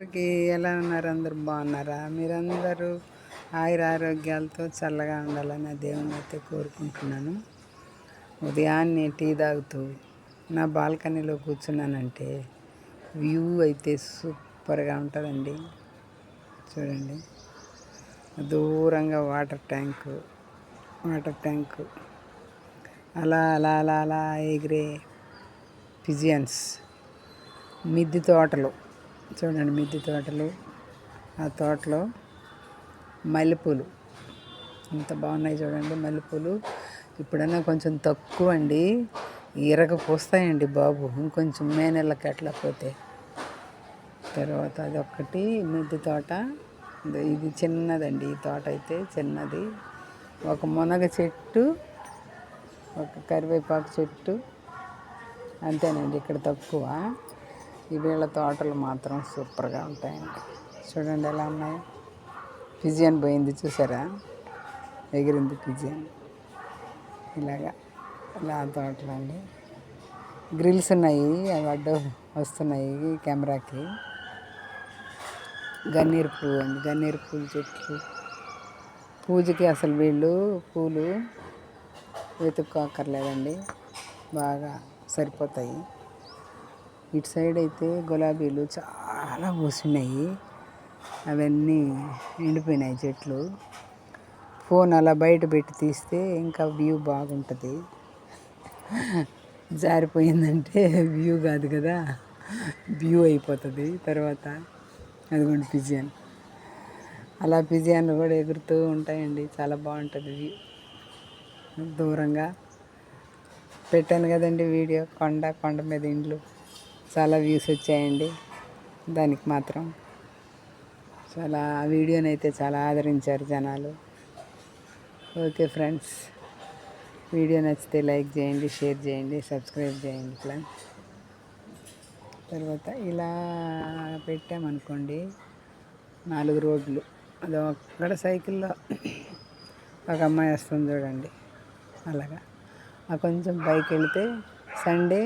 అందరికీ ఎలా ఉన్నారు? అందరు బాగున్నారా? మీరందరూ ఆయుర ఆరోగ్యాలతో చల్లగా ఉండాలని దేవుని అయితే కోరుకుంటున్నాను. ఉదయాన్నే టీ తాగుతూ నా బాల్కనీలో కూర్చున్నానంటే వ్యూ అయితే సూపర్గా ఉంటుందండి. చూడండి. దూరంగా వాటర్ ట్యాంకు వాటర్ ట్యాంకు. అలా అలా అలా అలా ఎగిరే పిజియన్స్ మిద్దె తోటలు. చూడండి మిద్దె తోటలు. ఆ తోటలో మల్లెపూలు. ఎంత బాగున్నాయి చూడండి మల్లెపూలు. ఇప్పుడన్నా కొంచెం తక్కువ అండి. ఇరగ పూస్తాయండి బాబు. ఇంకొంచెం మే నెలకి అట్లా పోతే. తర్వాత అది మిద్దె తోట. ఇది చిన్నదండి. ఈ తోట అయితే చిన్నది. ఒక మునగ చెట్టు ఒక కరివేపాకు చెట్టు. అంతేనండి ఇక్కడ తక్కువ. ఈ వీళ్ళ తోటలు మాత్రం సూపర్గా ఉంటాయండి. చూడండి ఎలా ఉన్నాయి. పిజియన్ పోయింది చూసారా? ఎగిరింది పిజియన్. ఇలాగా ఇలా తోటలు అండి గ్రిల్స్ ఉన్నాయి అవి అడ్డు వస్తున్నాయి కెమెరాకి. గన్నీరు పువ్వు అండి గన్నీరు పూలు చెట్లు. పూజకి అసలు వీళ్ళు పూలు వెతుక్కోక్కర్లేదండి బాగా సరిపోతాయి. ఇటు సైడ్ అయితే గులాబీలు చాలా పూసినాయి. అవన్నీ ఎండిపోయినాయి చెట్లు. ఫోన్ అలా బయట పెట్టి తీస్తే ఇంకా వ్యూ బాగుంటుంది. జారిపోయిందంటే వ్యూ కాదు కదా. వ్యూ అయిపోతుంది. తర్వాత అదిగోండి పిజియన్. అలా పిజియన్లు కూడా ఎగురుతూ ఉంటాయండి. చాలా బాగుంటుంది వ్యూ. దూరంగా పెట్టాను కదండి వీడియో. కొండ కొండ మీద ఇండ్లు. చాలా వ్యూస్ వచ్చాయండి. దానికి మాత్రం చాలా ఆ వీడియోని అయితే చాలా ఆదరించారు జనాలు. ఓకే ఫ్రెండ్స్ వీడియో నచ్చితే లైక్ చేయండి షేర్ చేయండి సబ్స్క్రైబ్ చేయండి ఫ్రెండ్స్. తర్వాత ఇలా పెట్టామనుకోండి నాలుగు రోడ్లు. అది ఒక్కడ సైకిల్లో ఒక అమ్మాయి వస్తుంది చూడండి. అలాగా. ఆ కొంచెం బైక్ వెళితే సండే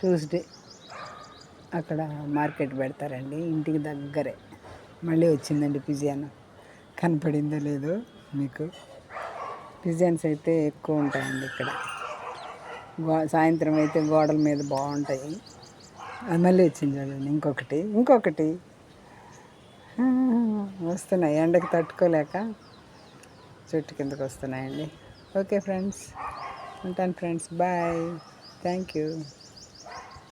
ట్యూస్డే. అక్కడ మార్కెట్ పెడతారండి. ఇంటికి దగ్గరే. మళ్ళీ వచ్చిందండి పిజియాన్ కనపడిందో లేదో మీకు. పిజియన్స్ అయితే ఎక్కువ ఉంటాయండి ఇక్కడ. గో సాయంత్రం అయితే గోడల మీద బాగుంటాయి. అది మళ్ళీ వచ్చింది చూడండి ఇంకొకటి ఇంకొకటి. వస్తున్నాయి ఎండకి తట్టుకోలేక చెట్టు కిందకు వస్తున్నాయండి. ఓకే ఫ్రెండ్స్ ఉంటాను ఫ్రెండ్స్ బాయ్. Thank you.